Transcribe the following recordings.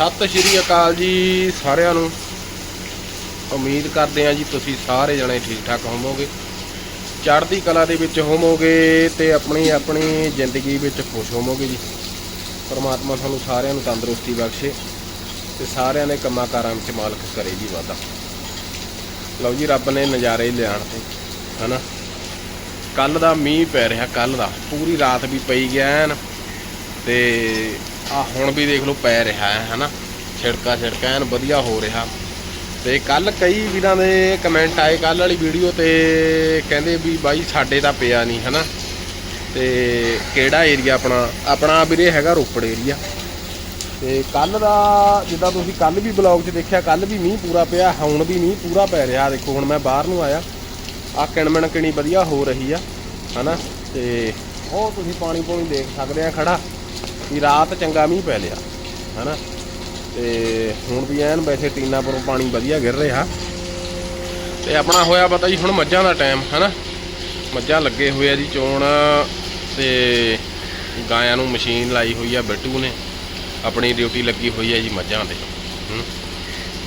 ਸਤਿ ਸ਼੍ਰੀ ਅਕਾਲ ਜੀ ਸਾਰਿਆਂ ਨੂੰ। ਉਮੀਦ ਕਰਦੇ ਹਾਂ ਜੀ ਤੁਸੀਂ ਸਾਰੇ ਜਣੇ ਠੀਕ ਠਾਕ ਹੋਵੋਗੇ। ਚੜ੍ਹਦੀ ਕਲਾ ਦੇ ਵਿੱਚ ਹੋਵੋਗੇ ਤੇ ਆਪਣੀ ਆਪਣੀ ਜ਼ਿੰਦਗੀ ਵਿੱਚ ਖੁਸ਼ ਹੋਵੋਗੇ ਜੀ। ਪਰਮਾਤਮਾ ਤੁਹਾਨੂੰ ਸਾਰਿਆਂ ਨੂੰ ਤੰਦਰੁਸਤੀ ਬਖਸ਼ੇ ਤੇ ਸਾਰਿਆਂ ਦੇ ਕੰਮਾਂ ਕਾਰਾਂ ਵਿੱਚ ਮਾਲਕ ਕਰੇ ਜੀ ਵਾਦਾ ਲਓ ਜੀ, ਰੱਬ ਨੇ ਨਜ਼ਾਰੇ ਹੀ ਲਿਆਣ ਤੇ, ਹਨਾ? ਕੱਲ ਦਾ ਮੀਂਹ ਪੈ ਰਿਹਾ ਕੱਲ ਦਾ। ਪੂਰੀ ਰਾਤ ਵੀ ਪਈ ਗਿਆ ਐਨ ਤੇ ਆ ਹੁਣ ਵੀ ਦੇਖ ਲਓ ਪੈ ਰਿਹਾ ਹੈ, ਹਨਾ? ਛਿੜਕਾ ਛਿੜਕਾ, ਐਨ ਵਧੀਆ ਹੋ ਰਿਹਾ। ਤੇ ਕੱਲ ਕਈ ਵੀਰਾਂ ਦੇ ਕਮੈਂਟ ਆਏ ਕੱਲ ਵਾਲੀ ਵੀਡੀਓ ਤੇ ਕਹਿੰਦੇ ਵੀ ਬਾਈ ਸਾਡੇ ਤਾਂ ਪਿਆ ਨਹੀਂ ਹਨਾ? ਤੇ ਕਿਹੜਾ ਏਰੀਆ ਆਪਣਾ? ਆਪਣਾ ਵੀਰੇ ਹੈਗਾ ਰੋਪੜ ਏਰੀਆ ਤੇ ਕੱਲ ਦਾ ਜਿੱਦਾਂ ਤੁਸੀਂ ਕੱਲ ਵੀ ਬਲੌਗ 'ਚ ਦੇਖਿਆ ਕੱਲ ਵੀ ਮੀਂਹ ਪੂਰਾ ਪਿਆ, ਹੁਣ ਵੀ ਮੀਂਹ ਪੂਰਾ ਪੈ ਰਿਹਾ। ਦੇਖੋ, ਹੁਣ ਮੈਂ ਬਾਹਰ ਨੂੰ ਆਇਆ। ਆ ਕਿਣਮਣ ਕਿਣੀ ਵਧੀਆ ਹੋ ਰਹੀ ਆ, ਹਨਾ? ਤੇ ਉਹ ਤੁਸੀਂ ਪਾਣੀ ਪੂਣੀ ਦੇਖ ਸਕਦੇ ਆ ਖੜਾ। ਵੀ ਰਾਤ ਚੰਗਾ ਮੀਂਹ ਪੈ ਲਿਆ, ਹਨਾ? ਤੇ ਹੁਣ ਵੀ ਐਨ ਵੈਸੇ ਟੀਨਾ ਪਰੋਂ ਪਾਣੀ ਵਧੀਆ ਗਿਰ ਰਿਹਾ। ਤੇ ਆਪਣਾ ਹੋਇਆ ਪਤਾ ਜੀ ਹੁਣ ਮੱਝਾਂ ਦਾ ਟਾਈਮ, ਹਨਾ? ਮੱਝਾਂ ਲੱਗੇ ਹੋਏ ਆ ਜੀ ਚੋਣ, ਤੇ ਗਾਇਆਂ ਨੂੰ ਮਸ਼ੀਨ ਲਾਈ ਹੋਈ ਆ ਬਿੱਟੂ ਨੇ। ਆਪਣੀ ਡਿਊਟੀ ਲੱਗੀ ਹੋਈ ਹੈ ਜੀ ਮੱਝਾਂ 'ਤੇ, ਹੂੰ।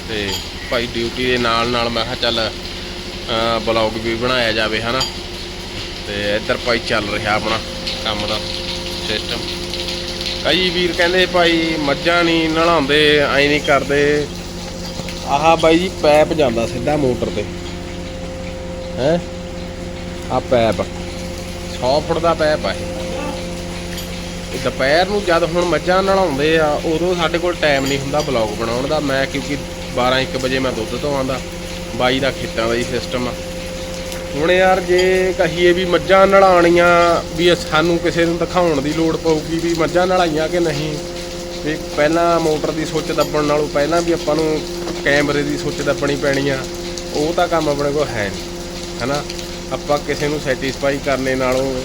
ਤੇ ਭਾਈ ਡਿਊਟੀ ਦੇ ਨਾਲ ਨਾਲ ਮੈਂ ਕਿਹਾ ਚੱਲ ਬਲੌਗ ਵੀ ਬਣਾਇਆ ਜਾਵੇ, ਹਨਾ? ਤੇ ਇੱਧਰ ਭਾਈ ਚੱਲ ਰਿਹਾ ਆਪਣਾ ਕੰਮ ਦਾ ਸਿਸਟਮ ਕਈ ਵੀਰ ਕਹਿੰਦੇ ਭਾਈ ਮੱਝਾਂ ਨਹੀਂ ਨਲਾਉਂਦੇ ਐਂ ਨਹੀਂ ਕਰਦੇ। ਆਹ ਬਾਈ ਜੀ, ਪੈਪ ਜਾਂਦਾ ਸਿੱਧਾ ਮੋਟਰ ਤੇ। ਹੈ? ਆ ਪੈਪ। 100 ਫੁੱਟ ਦਾ ਪੈਪ ਆ ਇਹ। ਦੁਪਹਿਰ ਨੂੰ ਜਦ ਹੁਣ ਮੱਝਾਂ ਨਲਾਉਂਦੇ ਆ, ਉਦੋਂ ਸਾਡੇ ਕੋਲ ਟਾਈਮ ਨਹੀਂ ਹੁੰਦਾ ਬਲੌਗ ਬਣਾਉਣ ਦਾ। ਮੈਂ ਕਿਉਂਕਿ 12 1 ਵਜੇ ਮੈਂ ਦੁੱਧ ਤੋਂ ਆਉਂਦਾ ਬਾਈ ਦਾ ਖੇਤਾਂ ਦਾ ਹੀ ਸਿਸਟਮ ਆ। ਹੁਣ ਯਾਰ ਜੇ ਕਹੀਏ ਵੀ ਮੱਝਾਂ ਨਲਾਉਣੀਆਂ ਵੀ ਸਾਨੂੰ ਕਿਸੇ ਨੂੰ ਦਿਖਾਉਣ ਦੀ ਲੋੜ ਪਊਗੀ ਵੀ ਮੱਝਾਂ ਨਲਾਈਆਂ ਕਿ ਨਹੀਂ, ਵੀ ਪਹਿਲਾਂ ਮੋਟਰ ਦੀ ਸੁੱਚ ਦੱਬਣ ਨਾਲੋਂ ਪਹਿਲਾਂ ਵੀ ਆਪਾਂ ਨੂੰ ਕੈਮਰੇ ਦੀ ਸੁੱਚ ਦੱਬਣੀ ਪੈਣੀ ਆ, ਉਹ ਤਾਂ ਕੰਮ ਆਪਣੇ ਕੋਲ ਹੈ ਨਹੀਂ, ਹਨਾ? ਆਪਾਂ ਕਿਸੇ ਨੂੰ ਸੈਟੀਸਫਾਈ ਕਰਨੇ ਨਾਲੋਂ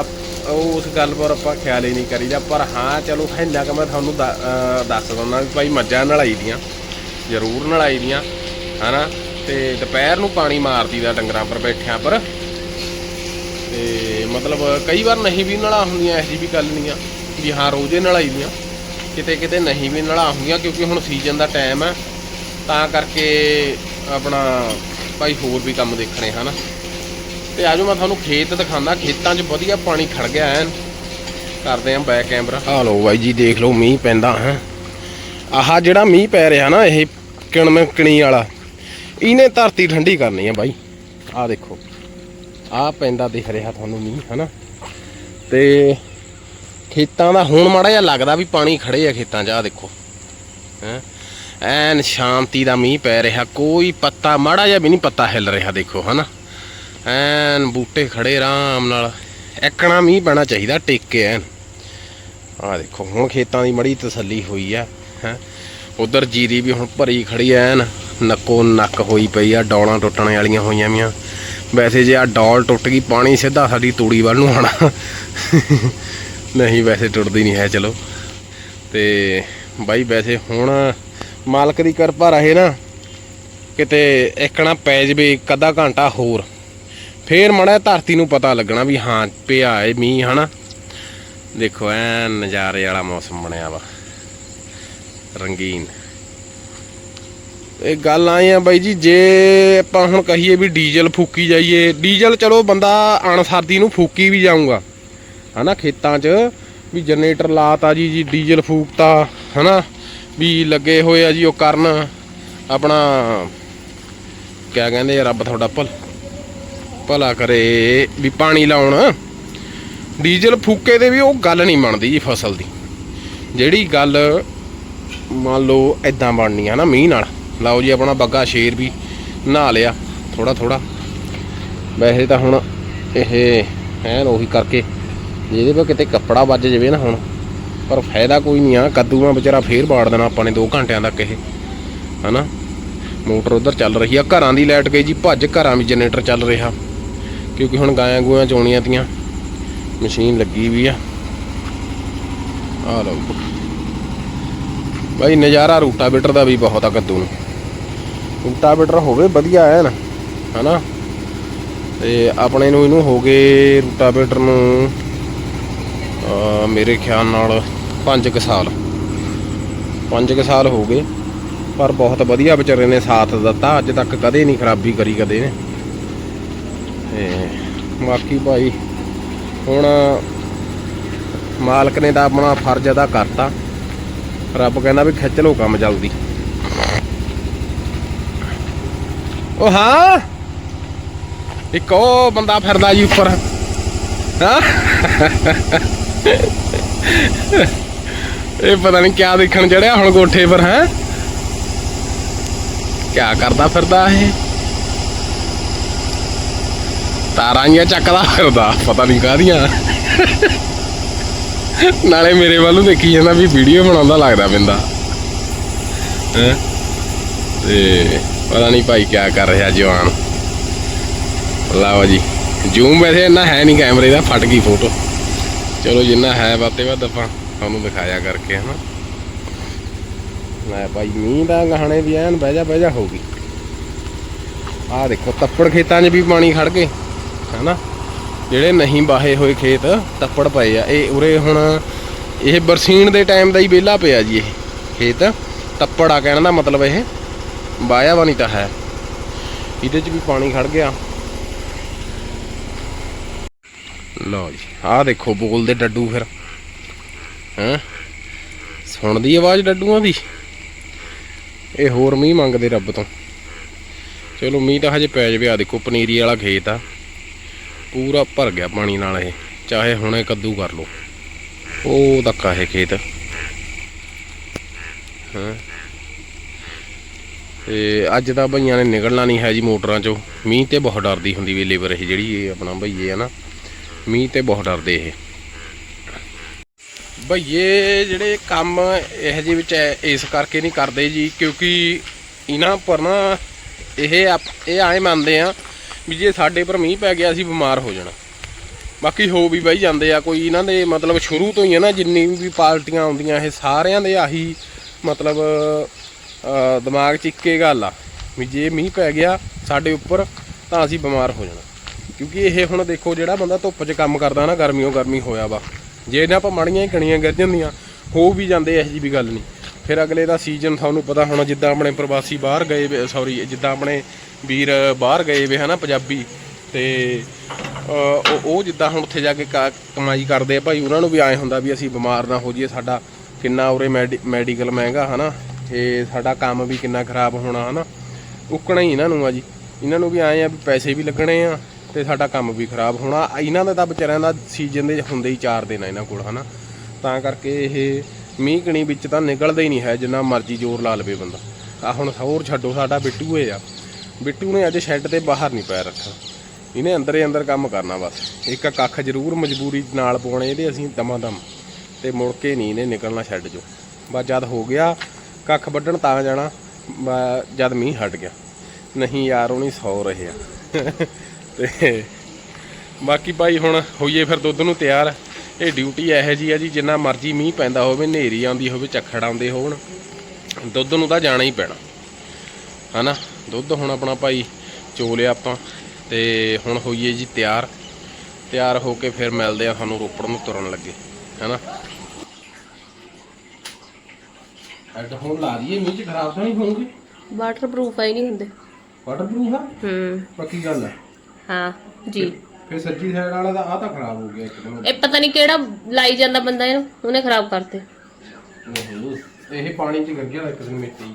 ਅਪ- ਉਸ ਗੱਲ ਪਰ ਆਪਾਂ ਖਿਆਲ ਹੀ ਨਹੀਂ ਕਰੀਦਾ, ਪਰ ਹਾਂ, ਚਲੋ ਇੰਨਾ ਕਿ ਮੈਂ ਤੁਹਾਨੂੰ ਦ- ਦੱਸ ਦਿੰਦਾ ਵੀ ਭਾਈ ਮੱਝਾਂ ਨਲਾਈ ਦੀਆਂ, ਜ਼ਰੂਰ ਨਲਾਈ ਦੀਆਂ, ਹਨਾ? ਤੇ ਦੁਪਹਿਰ ਨੂੰ ਪਾਣੀ ਮਾਰਦੀ ਦਾ ਡੰਗਰਾਂ ਪਰ ਬੈਠਿਆਂ ਪਰ। ਤੇ ਮਤਲਬ ਕਈ ਵਾਰ ਨਹੀਂ ਵੀ ਨਲਾ ਹੁੰਦੀਆਂ ਐਸੀ ਵੀ ਗੱਲ ਨਹੀਂ ਆ ਵੀ ਹਾਂ, ਰੋਜ਼ੇ ਨਲਾਈ ਦੀਆਂ। ਕਿਤੇ ਕਿਤੇ ਨਹੀਂ ਵੀ ਨਲਾ ਹੁੰਦੀਆਂ ਕਿਉਂਕਿ ਹੁਣ ਸੀਜ਼ਨ ਦਾ ਟਾਈਮ ਹੈ ਤਾਂ ਕਰਕੇ ਆਪਣਾ ਭਾਈ ਹੋਰ ਵੀ ਕੰਮ ਦੇਖਣੇ, ਹਨ। ਤੇ ਆਜੋ ਮੈਂ ਤੁਹਾਨੂੰ ਖੇਤ ਦਿਖਾਉਂਦਾ। ਖੇਤਾਂ 'ਚ ਵਧੀਆ ਪਾਣੀ ਖੜ ਗਿਆ ਐਨ। ਕਰਦੇ ਆਂ ਬੈਕ ਕੈਮਰਾ ਆ ਲਓ ਬਾਈ ਜੀ, ਦੇਖ ਲਓ ਮੀਂਹ ਪੈਂਦਾ, ਹੈ। ਆਹ ਜਿਹੜਾ ਮੀਂਹ ਪੈ ਰਿਹਾ ਨਾ, ਇਹ ਕਿਣਮ ਕਿਣੀ ਵਾਲਾ। ਇਹਨੇ ਧਰਤੀ ਠੰਡੀ ਕਰਨੀ ਆ ਬਾਈ। ਆਹ ਦੇਖੋ। ਆਹ ਪੈਂਦਾ ਦਿਖ ਰਿਹਾ ਤੁਹਾਨੂੰ ਮੀਂਹ, ਹਨਾ? ਤੇ ਖੇਤਾਂ ਦਾ ਹੁਣ ਮਾੜਾ ਜਿਹਾ ਲੱਗਦਾ ਵੀ ਪਾਣੀ ਖੜੇ ਆ ਖੇਤਾਂ 'ਚ, ਆਹ ਦੇਖੋ। ਹੈ? ਐਨ ਸ਼ਾਂਤੀ ਦਾ ਮੀਂਹ ਪੈ ਰਿਹਾ, ਕੋਈ ਪੱਤਾ ਮਾੜਾ ਜਿਹਾ ਵੀ ਨਹੀਂ ਪੱਤਾ ਹਿੱਲ ਰਿਹਾ, ਦੇਖੋ, ਹਨਾ? ਐਨ ਬੂਟੇ ਖੜੇ ਆਰਾਮ ਨਾਲ। ਐਕਣਾ ਮੀਂਹ ਪੈਣਾ ਚਾਹੀਦਾ, ਟਿਕ ਕੇ ਐਨ। ਆਹ ਦੇਖੋ, ਹੁਣ ਖੇਤਾਂ ਦੀ ਮੜੀ ਤਸੱਲੀ ਹੋਈ ਆ, ਹੈ? ਉਧਰ ਜੀਰੀ ਵੀ ਹੁਣ ਭਰੀ ਖੜੀ ਐਨ। ਨੱਕੋ ਨੱਕ ਹੋਈ ਪਈ ਆ, ਡੌਲਾਂ ਟੁੱਟਣ ਵਾਲੀਆਂ ਹੋਈਆਂ ਵੀਆਂ। ਵੈਸੇ ਜੇ ਆ ਡੌਲ ਟੁੱਟ ਗਈ, ਪਾਣੀ ਸਿੱਧਾ ਸਾਡੀ ਤੂੜੀ ਵੱਲ ਨੂੰ ਆਣਾ ਨਹੀਂ, ਵੈਸੇ ਟੁੱਟਦੀ ਨਹੀਂ ਹੈ, ਚਲੋ। ਤੇ ਬਾਈ, ਵੈਸੇ ਹੁਣ ਮਾਲਕ ਦੀ ਕਿਰਪਾ ਰਹੇ ਨਾ, ਕਿਤੇ ਇੱਕਣਾ ਪੈ ਜਵੇ ਇੱਕ ਅੱਧਾ ਘੰਟਾ ਹੋਰ। ਫੇਰ ਮੜਾ ਧਰਤੀ ਨੂੰ ਪਤਾ ਲੱਗਣਾ ਵੀ ਹਾਂ, ਪਿਆ ਏ ਮੀਂਹ, ਹਨਾ। ਦੇਖੋ ਐ ਨਜ਼ਾਰੇ ਵਾਲਾ ਮੌਸਮ ਬਣਿਆ ਵਾ। ਰੰਗੀਨ। ਇਹ ਗੱਲ ਆਏ ਆ ਬਾਈ ਜੀ, ਜੇ ਆਪਾਂ ਹੁਣ ਕਹੀਏ ਵੀ ਡੀਜ਼ਲ ਫੂਕੀ ਜਾਈਏ, ਡੀਜ਼ਲ ਚਲੋ ਬੰਦਾ ਅਣਸਰਦੀ ਨੂੰ ਫੂਕੀ ਵੀ ਜਾਊਗਾ। ਹਨਾ, ਖੇਤਾਂ 'ਚ ਵੀ ਜਨਰੇਟਰ ਲਾਤਾ ਜੀ ਜੀ ਡੀਜ਼ਲ ਫੂਕਤਾ, ਹਨਾ, ਵੀ ਲੱਗੇ ਹੋਏ ਆ ਜੀ ਉਹ ਕਰਨ ਆਪਣਾ, ਕਿਆ ਕਹਿੰਦੇ ਆ ਰੱਬ ਤੁਹਾਡਾ ਭਲ, ਭਲਾ ਕਰੇ ਵੀ ਪਾਣੀ ਲਾਉਣ। ਡੀਜ਼ਲ ਫੂਕੇ ਦੇ ਵੀ ਉਹ ਗੱਲ ਨਹੀਂ ਬਣਦੀ ਜੀ ਫਸਲ ਦੀ। ਜਿਹੜੀ ਗੱਲ ਮੰਨ ਲਓ ਇਦਾਂ ਬਣਨੀ ਆ ਨਾ ਮੀਂਹ ਨਾਲ ਲਓ ਜੀ, ਆਪਣਾ ਬੱਗਾ ਸ਼ੇਰ ਵੀ ਨਹਾ ਲਿਆ ਥੋੜਾ ਥੋੜਾ ਵੈਸੇ ਤਾਂ ਹੁਣ ਇਹ ਐਨ ਉਹੀ ਕਰਕੇ, ਜਿਹਦੇ ਪਰ ਕਿਤੇ ਕੱਪੜਾ ਵੱਜ ਜਾਵੇ ਨਾ ਹੁਣ, ਪਰ ਫਾਇਦਾ ਕੋਈ ਨਹੀਂ ਆ, ਕੱਦੂਆਂ ਵਿਚਾਰਾ ਫੇਰ ਬਾੜ ਦੇਣਾ ਆਪਾਂ ਨੇ 2 ਘੰਟਿਆਂ ਤੱਕ ਇਹ, ਹਨਾ? ਮੋਟਰ ਉਧਰ ਚੱਲ ਰਹੀ ਆ, ਘਰਾਂ ਦੀ ਲਾਈਟ ਗਈ ਜੀ, ਭੱਜ ਘਰਾਂ ਵਿੱਚ ਜਨਰੇਟਰ ਚੱਲ ਰਿਹਾ, ਕਿਉਂਕਿ ਹੁਣ ਗਾਇਆਂ ਗੂਆਂ ਚੋਣੀਆਂ ਤੀਆਂ, ਮਸ਼ੀਨ ਲੱਗੀ ਵੀ ਆ। ਆ ਲਓ ਬਾਈ, ਨਜ਼ਾਰਾ ਰੂਟਾਵੇਟਰ ਦਾ ਵੀ ਬਹੁਤ ਆ ਕੱਦੂ ਨੂੰ। ਇੰਟਾਬੇਟਰ ਹੋਵੇ, ਵਧੀਆ ਐਨ, ਹਨਾ? ਤੇ ਆਪਣੇ ਨੂੰ ਇਹਨੂੰ ਹੋ ਗਏ ਰੂਟਾਵੇਟਰ ਨੂੰ ਮੇਰੇ ਖਿਆਲ ਨਾਲ 5 ਕੁ ਸਾਲ। 5 ਕੁ ਸਾਲ ਹੋ ਗਏ, ਪਰ ਬਹੁਤ ਵਧੀਆ ਵਿਚਾਰੇ ਨੇ ਸਾਥ ਦਿੱਤਾ। ਅੱਜ ਤੱਕ ਕਦੇ ਨਹੀਂ ਖਰਾਬੀ ਕਰੀ ਕਦੇ ਨੇ। ਤੇ ਬਾਕੀ ਭਾਈ, ਹੁਣ ਮਾਲਕ ਨੇ ਤਾਂ ਆਪਣਾ ਫਰਜ਼ ਅਦਾ ਕਰਤਾ। ਰੱਬ ਕਹਿੰਦਾ ਵੀ ਖਿੱਚ ਲਓ ਕੰਮ ਜਲਦੀ। ਉਹ ਹਾਂ? ਇੱਕ ਉਹ ਬੰਦਾ ਫਿਰਦਾ ਜੀ ਉੱਪਰ। ਹਾਂ? ਇਹ ਪਤਾ ਨਹੀਂ ਕਿਆ ਦੇਖਣ ਚੜਿਆ ਹੁਣ ਕੋਠੇ ਪਰ, ਹੈ? ਕਿਆ ਕਰਦਾ ਫਿਰਦਾ ਇਹ? ਤਾਰਾਂ ਹੀ ਚੱਕਦਾ ਫਿਰਦਾ, ਪਤਾ ਨਹੀਂ ਕਾਹਦੀਆਂ। ਨਾਲੇ ਮੇਰੇ ਵੱਲ ਨੂੰ ਦੇਖੀ ਜਾਂਦਾ ਵੀ ਵੀਡੀਓ ਬਣਾਉਂਦਾ ਲੱਗਦਾ ਬਿੰਦਾ ਤੇ ਪਤਾ ਨਹੀਂ ਭਾਈ ਕਿਆ ਕਰ ਰਿਹਾ ਜਵਾਨ। ਲਓ ਜੀ, ਜ਼ੂਮ ਵੈਸੇ ਇੰਨਾ ਹੈ ਨਹੀਂ ਕੈਮਰੇ ਦਾ, ਫਟ ਗਈ ਫੋਟੋ। ਚਲੋ ਜਿੰਨਾ ਹੈ ਬਾਤੇ ਵੱਧ ਆਪਾਂ ਤੁਹਾਨੂੰ ਦਿਖਾਇਆ ਕਰਕੇ, ਹਨਾ। ਲੈ ਭਾਈ, ਮੀਂਹ ਦਾ ਗਾਣੇ ਵੀ ਐਨ ਬਹਿ ਜਾ ਬਹਿ ਜਾ ਹੋ ਗਈ। ਆਹ ਦੇਖੋ, ਤੱਪੜ ਖੇਤਾਂ 'ਚ ਵੀ ਪਾਣੀ ਖੜ ਗਏ, ਹਨਾ। ਜਿਹੜੇ ਨਹੀਂ ਬਾਹੇ ਹੋਏ ਖੇਤ, ਤੱਪੜ ਪਏ ਆ। ਇਹ ਉਰੇ ਹੁਣ ਇਹ ਬਰਸੀਨ ਦੇ ਟਾਈਮ ਦਾ ਹੀ ਵਿਹਲਾ ਪਿਆ ਜੀ ਇਹ ਖੇਤ। ਤੱਪੜ ਆ ਕਹਿਣ ਦਾ ਮਤਲਬ ਇਹ। ਬਾਇਆ ਵਾ ਨਹੀਂ ਤਾਂ ਹੈ। ਇਹਦੇ 'ਚ ਵੀ ਪਾਣੀ ਖੜ ਗਿਆ। ਲਓ ਜੀ, ਆਹ ਦੇਖੋ ਬੋਲਦੇ ਡੱਡੂ ਫਿਰ। ਹੈਂ? ਸੁਣਦੀ ਆਵਾਜ਼ ਡੱਡੂਆਂ ਦੀ? ਇਹ ਹੋਰ ਮੀਂਹ ਮੰਗਦੇ ਰੱਬ ਤੋਂ। ਚਲੋ ਮੀਂਹ ਤਾਂ ਹਜੇ ਪੈ ਜਾਵੇ ਆ ਦੇਖੋ ਪਨੀਰੀ ਵਾਲਾ ਖੇਤ ਆ। ਪੂਰਾ ਭਰ ਗਿਆ ਪਾਣੀ ਨਾਲ ਇਹ, ਚਾਹੇ ਹੁਣੇ ਕੱਦੂ ਕਰ ਲੋ ਉਹ ਤੱਕਾ ਇਹ ਖੇਤ। ਹਾਂ? ਤੇ ਅੱਜ ਤਾਂ ਭਈਆਂ ਨੇ ਨਿਕਲਣਾ ਨਹੀਂ ਹੈ ਜੀ ਮੋਟਰਾਂ ਚੋਂ। ਮੀਂਹ ਤੇ ਬਹੁਤ ਡਰਦੀ ਹੁੰਦੀ ਵੀ ਲੇਬਰ ਇਹ ਜਿਹੜੀ ਇਹ ਆਪਣਾ ਭਈਏ ਆ ਨਾ, ਮੀਂਹ ਤੇ ਬਹੁਤ ਡਰਦੇ ਇਹ। ਭਈਏ ਜਿਹੜੇ ਕੰਮ ਇਹ ਜਿਹੇ ਵਿੱਚ ਇਸ ਕਰਕੇ ਨਹੀਂ ਕਰਦੇ ਜੀ, ਕਿਉਂਕਿ ਇਹਨਾਂ ਪਰ ਨਾ ਇਹ ਆਪ- ਇਹ ਆਏ ਮੰਨਦੇ ਆ ਵੀ ਜੇ ਸਾਡੇ ਪਰ ਮੀਂਹ ਪੈ ਗਿਆ ਅਸੀਂ ਬਿਮਾਰ ਹੋ ਜਾਣਾ। ਬਾਕੀ ਹੋ ਵੀ ਬਈ ਜਾਂਦੇ ਆ, ਕੋਈ ਇਹਨਾਂ ਦੇ ਮਤਲਬ ਸ਼ੁਰੂ ਤੋਂ ਹੀ ਹੈ ਨਾ ਜਿੰਨੀ ਵੀ ਪਾਰਟੀਆਂ ਆਉਂਦੀਆਂ, ਇਹ ਸਾਰਿਆਂ ਦੇ ਆਹੀ ਮਤਲਬ ਦਿਮਾਗ 'ਚ ਇੱਕੇ ਗੱਲ ਆ ਵੀ ਜੇ ਮੀਂਹ ਪੈ ਗਿਆ ਸਾਡੇ ਉੱਪਰ ਤਾਂ ਅਸੀਂ ਬਿਮਾਰ ਹੋ ਜਾਣਾ। ਕਿਉਂਕਿ ਇਹ ਹੁਣ ਦੇਖੋ ਜਿਹੜਾ ਬੰਦਾ ਧੁੱਪ 'ਚ ਕੰਮ ਕਰਦਾ ਨਾ, ਗਰਮੀਓ ਗਰਮੀ ਹੋਇਆ ਵਾ। ਜੇ ਨਾ ਆਪਾਂ ਮਾੜੀਆਂ ਹੀ ਕਣੀਆਂ ਗਿਰ ਜਾਂਦੀਆਂ, ਹੋ ਵੀ ਜਾਂਦੇ ਇਹੋ ਜਿਹੀ ਵੀ ਗੱਲ ਨਹੀਂ। ਫਿਰ ਅਗਲੇ ਦਾ ਸੀਜ਼ਨ ਤੁਹਾਨੂੰ ਪਤਾ ਹੋਣਾ ਜਿੱਦਾਂ ਆਪਣੇ ਪ੍ਰਵਾਸੀ ਬਾਹਰ ਗਏ ਸੌਰੀ ਜਿੱਦਾਂ ਆਪਣੇ ਵੀਰ ਬਾਹਰ ਗਏ ਵੇ ਹਨਾ, ਪੰਜਾਬੀ। ਤੇ ਉਹ ਜਿੱਦਾਂ ਹੁਣ ਉੱਥੇ ਜਾ ਕੇ ਕਾ- ਕਮਾਈ ਕਰਦੇ ਆ ਭਾਈ, ਉਹਨਾਂ ਨੂੰ ਵੀ ਐ ਹੁੰਦਾ ਵੀ ਅਸੀਂ ਬਿਮਾਰ ਨਾ ਹੋ ਜਾਈਏ, ਸਾਡਾ ਕਿੰਨਾ ਉਰੇ ਮੈਡੀ- ਮੈਡੀਕਲ ਮਹਿੰਗਾ ਹਨਾ। ਤੇ ਸਾਡਾ ਕੰਮ ਵੀ ਕਿੰਨਾ ਖਰਾਬ ਹੋਣਾ, ਹਨਾ? ਉੱਕਣਾ ਹੀ ਇਹਨਾਂ ਨੂੰ ਆ ਜੀ। ਇਹਨਾਂ ਨੂੰ ਵੀ ਆਏ ਆ ਵੀ ਪੈਸੇ ਵੀ ਲੱਗਣੇ ਆ ਤੇ ਸਾਡਾ ਕੰਮ ਵੀ ਖਰਾਬ ਹੋਣਾ। ਇਹਨਾਂ ਦਾ ਤਾਂ ਵਿਚਾਰਿਆਂ ਦਾ ਸੀਜ਼ਨ ਦੇ ਹੁੰਦੇ ਹੀ 4 ਦਿਨ ਆ ਇਹਨਾਂ ਕੋਲ, ਹਨਾ? ਤਾਂ ਕਰਕੇ ਇਹ ਮੀਂਹ ਕਣੀ ਵਿੱਚ ਤਾਂ ਨਿਕਲਦਾ ਹੀ ਨਹੀਂ ਹੈ, ਜਿੰਨਾ ਮਰਜ਼ੀ ਜ਼ੋਰ ਲਾ ਲਵੇ ਬੰਦਾ। ਆ ਹੁਣ ਹੋਰ ਛੱਡੋ, ਸਾਡਾ ਬਿੱਟੂ ਏ ਆ। ਬਿੱਟੂ ਨੇ ਅੱਜ ਸ਼ੈੱਡ ਤੇ ਬਾਹਰ ਨਹੀਂ ਪੈਰ ਰੱਖਿਆ। ਇਹਨੇ ਅੰਦਰੇ ਅੰਦਰ ਕੰਮ ਕਰਨਾ ਬਸ। ਇੱਕ ਕੱਖ ਜ਼ਰੂਰ ਮਜਬੂਰੀ ਨਾਲ ਪਾਉਣੇ ਇਹਦੇ ਅਸੀਂ ਦਮਾ ਦਮ ਤੇ ਮੁੜ ਕੇ ਨਹੀਂ ਇਹਨੇ ਨਿਕਲਣਾ ਸ਼ੈੱਡ 'ਚੋਂ। ਬਸ ਜਦ ਹੋ ਗਿਆ ਕੱਖ ਵੱਢਣ ਤਾਂ ਜਾਣਾ ਜਦ ਮੀਂਹ ਹਟ ਗਿਆ। ਨਹੀਂ ਯਾਰ, ਉਹ ਨਹੀਂ ਸੌ ਰਹੇ ਆ। ਤੇ ਬਾਕੀ ਭਾਈ ਹੁਣ ਹੋਈਏ ਫਿਰ ਦੁੱਧ ਨੂੰ ਤਿਆਰ। ਇਹ ਡਿਊਟੀ ਇਹੋ ਜੀ ਆ ਜੀ, ਜਿੰਨਾ ਮਰਜ਼ੀ ਮੀਂਹ ਪੈਂਦਾ ਹੋਵੇ, ਹਨੇਰੀ ਆਉਂਦੀ ਹੋਵੇ ਚੱਖੜ ਆਉਂਦੇ ਹੋਣ, ਦੁੱਧ ਨੂੰ ਤਾਂ ਜਾਣਾ ਹੀ ਪੈਣਾ। ਹਨਾ? ਦੁੱਧ ਹੁਣ ਆਪਣਾ ਭਾਈ ਚੋ ਲਿਆ ਆਪਾਂ। ਤੇ ਹੁਣ ਹੋਈਏ ਜੀ ਤਿਆਰ। ਤਿਆਰ ਹੋ ਕੇ ਫਿਰ ਮਿਲਦੇ ਆ ਸਾਨੂੰ ਰੋਪੜ ਨੂੰ ਤੁਰਨ ਲੱਗੇ। ਹਨਾ? ਹੈਡਫੋਨ ਲਾ ਦਈਏ ਮੀਂਹ ਚ ਖਰਾਬ ਤਾਂ ਨਹੀਂ ਹੋਣਗੇ ਵਾਟਰਪ੍ਰੂਫ ਹੀ ਨਹੀਂ ਹੁੰਦੇ। ਵਾਟਰਪ੍ਰੂਫ ਆ? ਹੂੰ। ਪੱਕੀ ਗੱਲ ਹੈ ਹਾਂ ਜੀ। ਫਿਰ ਸੱਜੀ ਸਾਈਡ ਵਾਲਾ ਤਾਂ ਆ ਤਾਂ ਖਰਾਬ ਹੋ ਗਿਆ ਇੱਕਦਮ ਇਹ ਪਤਾ ਨਹੀਂ ਕਿਹੜਾ ਲਾਈ ਜਾਂਦਾ ਬੰਦਾ ਇਹਨੂੰ ਉਹਨੇ ਖਰਾਬ ਕਰਤੇ। ਨਹੀਂ ਇਹ ਪਾਣੀ ਚ ਗਿਰ ਗਿਆ ਇੱਕ ਦਿਨ ਮਿੱਟੀ।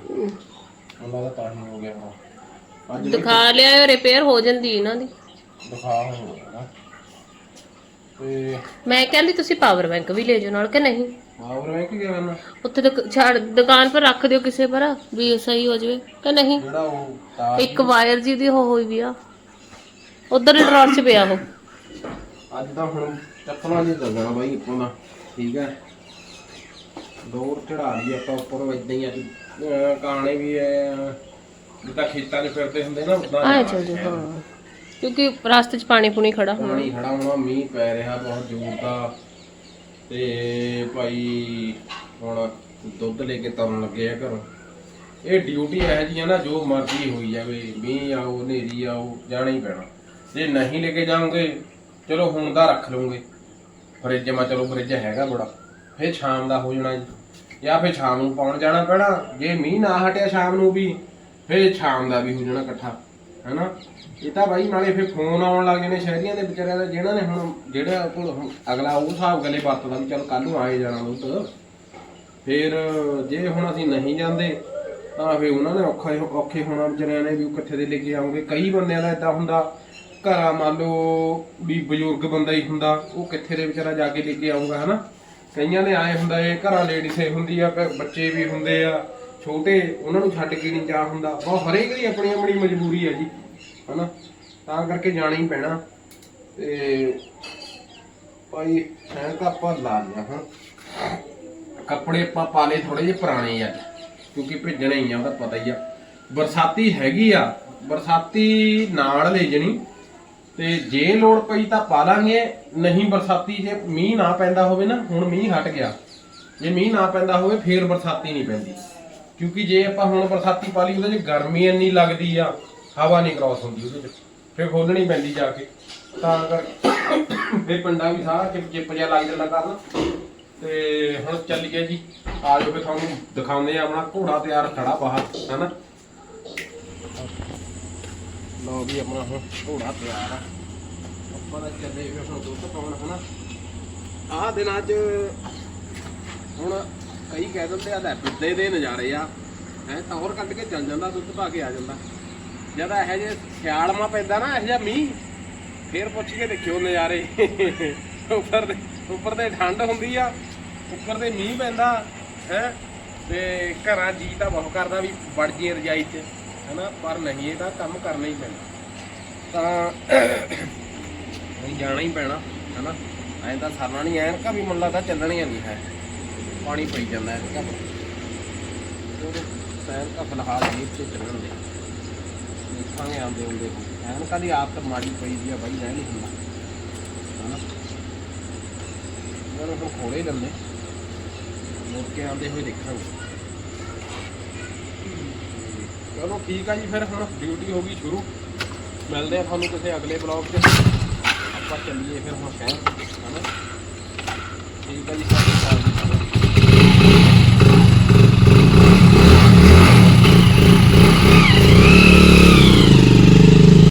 ਉਹਨਾਂ ਦਾ ਤਾਂ ਹੀ ਹੋ ਗਿਆ ਹਾਂ ਅੱਜ ਦਿਖਾ ਲਿਆ ਰਿਪੇਅਰ ਹੋ ਜਾਂਦੀ ਇਹਨਾਂ ਦੀ। ਦਿਖਾ ਹੋ ਗਿਆ ਤੇ ਮੈਂ ਕਹਿੰਦੀ ਤੁਸੀਂ ਪਾਵਰ ਬੈਂਕ ਵੀ ਲੈ ਜਾਓ ਨਾਲ ਕਿ ਨਹੀਂ? ਕਰਨਾ ਉੱਥੇ ਤੱਕ ਛੱਡ ਦੁਕਾਨ ਪਰ ਰੱਖ ਦਿਓ ਕਿਸੇ ਪਰ ਵੀ ਸਹੀ ਹੋ ਜਾਵੇ। ਕਿ ਨਹੀਂ? ਜਿਹੜਾ ਉਹ ਤਾਰ ਇੱਕ ਵਾਇਰ ਜੀ ਦੀ ਹੋ ਹੋਈ ਵੀ ਆ। ਉਧਰ ਡਰਾਰ 'ਚ ਪਿਆ ਉਹ। ਅੱਜ ਤਾਂ ਹੁਣ ਚੱਪਲਾਂ ਨਹੀਂ ਚੱਲਣਾ ਬਾਈ ਇੱਕੋ ਦਾ। ਠੀਕ ਹੈ? ਦੌਰ ਚੜਾ ਲਈ ਆਪਾਂ ਉੱਪਰ ਇਦਾਂ ਹੀ ਅੱਜ ਅਹ ਕਾਣੇ ਵੀ ਐ ਜਿੱਦਾਂ ਖੇਤਾਂ 'ਚ ਫਿਰਦੇ ਹੁੰਦੇ ਨਾ ਉਦਾਂ ਆਏ ਚੱਲ ਜਾ ਹਾਂ। ਕਿਉਂਕਿ ਰਸਤੇ 'ਚ ਪਾਣੀ ਪੂਣੀ ਖੜਾ। ਹੋਣਾ ਪਾਣੀ ਖੜਾ ਹੋਣਾ ਮੀਂਹ ਪੈ ਰਿਹਾ ਬਹੁਤ ਜ਼ੋਰ ਦਾ। ਤੇ ਭਾਈ ਹੁਣ ਦੁੱਧ ਲੈ ਕੇ ਤੁਰਨ ਲੱਗੇ ਆ ਘਰੋਂ। ਇਹ ਡਿਊਟੀ ਹੈ ਜੀ ਹੈ ਨਾ ਜੋ ਮਰਜ਼ੀ ਹੋਈ ਜਾਵੇ, ਮੀਂਹ ਆਓ ਹਨੇਰੀ ਆਓ ਜਾਣਾ ਹੀ ਪੈਣਾ। ਜੇ ਨਹੀਂ ਲੈ ਕੇ ਜਾਓਗੇ, ਚਲੋ ਹੁਣ ਦਾ ਰੱਖ ਲਓਗੇ। ਫਰਿੱਜ ਮਾ ਚਲੋ ਫਰਿੱਜ ਹੈਗਾ ਬੜਾ, ਫਿਰ ਸ਼ਾਮ ਦਾ ਹੋ ਜਾਣਾ ਜੀ। ਜਾਂ ਫਿਰ ਸ਼ਾਮ ਨੂੰ ਪਾਉਣ ਜਾਣਾ ਪੈਣਾ, ਜੇ ਮੀਂਹ ਨਾ ਹਟਿਆ ਸ਼ਾਮ ਨੂੰ ਵੀ, ਫੇਰ ਸ਼ਾਮ ਦਾ ਵੀ ਹੋ ਜਾਣਾ ਇਕੱਠਾ, ਹੈਨਾ? ਇਹ ਤਾਂ ਬਾਈ ਨਾਲੇ ਫਿਰ ਫੋਨ ਆਉਣ ਲੱਗ ਜਾਣੇ ਸ਼ਹਿਰੀਆਂ ਦੇ ਵਿਚਾਰਿਆਂ ਦੇ ਜਿਹਨਾਂ ਨੇ ਹੁਣ ਜਿਹੜਾ ਕੋਲ ਹੁਣ ਅਗਲਾ ਉਹ ਹਿਸਾਬ ਗਲੇ ਵਰਤਦਾ ਵੀ ਚਲ ਕੱਲ ਨੂੰ ਆਏ ਜਾਣਾ ਦੁੱਧ ਫਿਰ ਜੇ ਹੁਣ ਅਸੀਂ ਨਹੀਂ ਜਾਂਦੇ, ਤਾਂ ਫਿਰ ਉਹਨਾਂ ਨੇ ਔਖਾ ਔਖੇ ਹੋਣਾ ਵਿਚਾਰਿਆਂ ਨੇ ਵੀ ਉਹ ਦੇ ਲੈ ਕੇ ਆਉਂਗੇ। ਕਈ ਬੰਦਿਆਂ ਦਾ ਇਦਾਂ ਹੁੰਦਾ, ਘਰਾਂ ਮੰਨ ਲਓ ਵੀ ਬਜ਼ੁਰਗ ਬੰਦਾ ਹੀ ਹੁੰਦਾ, ਉਹ ਕਿੱਥੇ ਦੇ ਵਿਚਾਰਾ ਜਾ ਕੇ ਲੈ ਕੇ ਆਉਂਗਾ ਹਨਾ? ਕਈਆਂ ਦੇ ਆਏ ਹੁੰਦਾ ਇਹ ਘਰਾਂ ਲੇਡੀਸੇ ਹੁੰਦੀ ਆ ਬੱਚੇ ਵੀ ਹੁੰਦੇ ਆ, ਛੋਟੇ, ਉਹਨਾਂ ਨੂੰ ਛੱਡ ਕੇ ਨਹੀਂ ਜਾ ਹੁੰਦਾ। ਬਹੁਤ ਹਰੇਕ ਦੀ ਆਪਣੀ ਆਪਣੀ ਮਜਬੂਰੀ ਹੈ ਜੀ। ਹਨਾ? ਤਾਂ ਕਰਕੇ ਜਾਣਾ ਹੀ ਪੈਣਾ। ਤੇ ਭਾਈ ਐਂ ਤਾਂ ਆਪਾਂ ਲਾ ਲਿਆ ਹਾਂ ਕੱਪੜੇ ਆਪਾਂ ਪਾ ਲਏ ਥੋੜੇ ਜਿਹੇ ਪੁਰਾਣੇ ਆ, ਕਿਉਂਕਿ ਭੇਜਣੇ ਹੀ ਆ ਉਹਦਾ ਪਤਾ ਹੀ ਆ। ਬਰਸਾਤੀ ਹੈਗੀ ਆ, ਬਰਸਾਤੀ ਨਾਲ ਲੈ ਜਣੀ। ਤੇ ਜੇ ਲੋੜ ਪਈ ਤਾਂ ਪਾ ਲਾਂਗੇ, ਨਹੀਂ ਬਰਸਾਤੀ ਜੇ ਮੀਂਹ ਨਾ ਪੈਂਦਾ ਹੋਵੇ ਨਾ, ਹੁਣ ਮੀਂਹ ਹਟ ਗਿਆ। ਜੇ ਮੀਂਹ ਨਾ ਪੈਂਦਾ ਹੋਵੇ, ਫੇਰ ਬਰਸਾਤੀ ਨਹੀਂ ਪੈਂਦੀ। ਕਿਉਂਕਿ ਜੇ ਆਪਾਂ ਹੁਣ ਬਰਸਾਤੀ ਪਾ ਲਈ, ਉਹਦੇ 'ਚ ਗਰਮੀ ਇੰਨੀ ਲੱਗਦੀ ਆ। ਹਵਾ ਨਹੀਂ ਕ੍ਰਾਸ ਹੁੰਦੀ ਉਹਦੇ 'ਚ ਫਿਰ ਖੋਲਣੀ ਪੈਂਦੀ ਜਾ ਕੇ। ਤਾਂ ਕਰਕੇ ਫੇਰ ਪਿੰਡਾਂ ਵੀ ਸਾਰਾ ਚਿਪ ਚਿਪ ਜਿਹਾ ਲੱਗ ਜਾਂਦਾ ਕਰਨ। ਤੇ ਹੁਣ ਚੱਲੀਏ ਜੀ, ਆ ਜਾਓ ਫਿਰ ਤੁਹਾਨੂੰ ਦਿਖਾਉਂਦੇ ਆ ਆਪਣਾ ਘੋੜਾ ਤਿਆਰ ਖੜਾ ਬਾਹਰ, ਹੈਨਾ? ਲਓ ਵੀ ਆਪਣਾ ਹੁਣ ਘੋੜਾ ਤਿਆਰ ਆ। ਆਪਾਂ ਤਾਂ ਚੱਲੇ ਫਿਰ ਹੁਣ ਦੁੱਧ ਪਾਉਣ, ਹਨਾ? ਆਹ ਦਿਨਾਂ 'ਚ ਹੁਣ ਕਈ ਕਹਿ ਦਿੰਦੇ ਆ ਲੈ ਬਿੱਦੇ ਦੇ ਨਜ਼ਾਰੇ ਆ। ਹੈ ਤੌਰ ਕੱਢ ਕੇ ਚੱਲ ਜਾਂਦਾ, ਦੁੱਧ ਪਾ ਕੇ ਆ ਜਾਂਦਾ। ਜਦ ਇਹੋ ਜਿਹੇ ਸਿਆਲ ਮਾ ਪੈਂਦਾ ਨਾ, ਇਹੋ ਜਿਹਾ ਮੀਂਹ, ਫੇਰ ਪੁੱਛ ਕੇ ਦੇਖਿਓ ਨਜ਼ਾਰੇ। ਉੱਪਰ ਦੇ ਉੱਪਰ ਤੇ ਠੰਡ ਹੁੰਦੀ ਆ, ਉੱਪਰ ਤੇ ਮੀਂਹ ਪੈਂਦਾ, ਹੈ? ਤੇ ਘਰਾਂ ਜੀ ਤਾਂ ਬਹੁਤ ਕਰਦਾ ਵੀ ਵੜ ਜੀ ਰਜਾਈ 'ਚ, ਹੈਨਾ? ਪਰ ਨਹੀਂ, ਇਹ ਤਾਂ ਕੰਮ ਕਰਨਾ ਹੀ ਪੈਂਦਾ। ਤਾਂ ਨਹੀਂ ਜਾਣਾ ਹੀ ਪੈਣਾ, ਹੈਨਾ? ਐਂ ਤਾਂ ਸਰਨਾ ਨਹੀਂ, ਐਨਕਾ ਵੀ ਮਨ ਤਾਂ ਚੱਲਣੀਆਂ ਨਹੀਂ, ਹੈ। ਪਾਣੀ ਪਈ ਜਾਂਦਾ ਐਨਕਾ ਚਲੋ ਐਨ ਫਿਲਹਾਲ ਜੀਪ ਤੇ ਚੱਲਣ ਦੇ ਦੇਖਾਂਗੇ ਆਉਂਦੇ ਹੁੰਦੇ ਐਨ ਕਾ ਆਪ ਤਾਂ ਮਾੜੀ ਪਈ ਦੀ ਆ ਬਾਈ, ਰਹਿ ਨਹੀਂ ਹੁੰਦਾ। ਹੈਨਾ? ਇਹਨਾਂ ਨੂੰ ਖੋਲੇ ਲੰਨੇ ਮੁੜ ਕੇ ਆਉਂਦੇ ਹੋਏ ਦੇਖਾਂਗੇ। ਚਲੋ ਠੀਕ ਆ ਜੀ ਫਿਰ, ਹੁਣ ਡਿਊਟੀ ਹੋ ਗਈ ਸ਼ੁਰੂ। ਮਿਲਦੇ ਆ ਤੁਹਾਨੂੰ ਕਿਸੇ ਅਗਲੇ ਬਲੌਗ 'ਚ। ਆਪਾਂ ਚੱਲੀਏ ਫਿਰ ਹੁਣ ਸ਼ਹਿਰ। ਹਨਾ? ਠੀਕ ਆ ਜੀ, ਸਤਿ ਸ਼੍ਰੀ ਅਕਾਲ ਜੀ।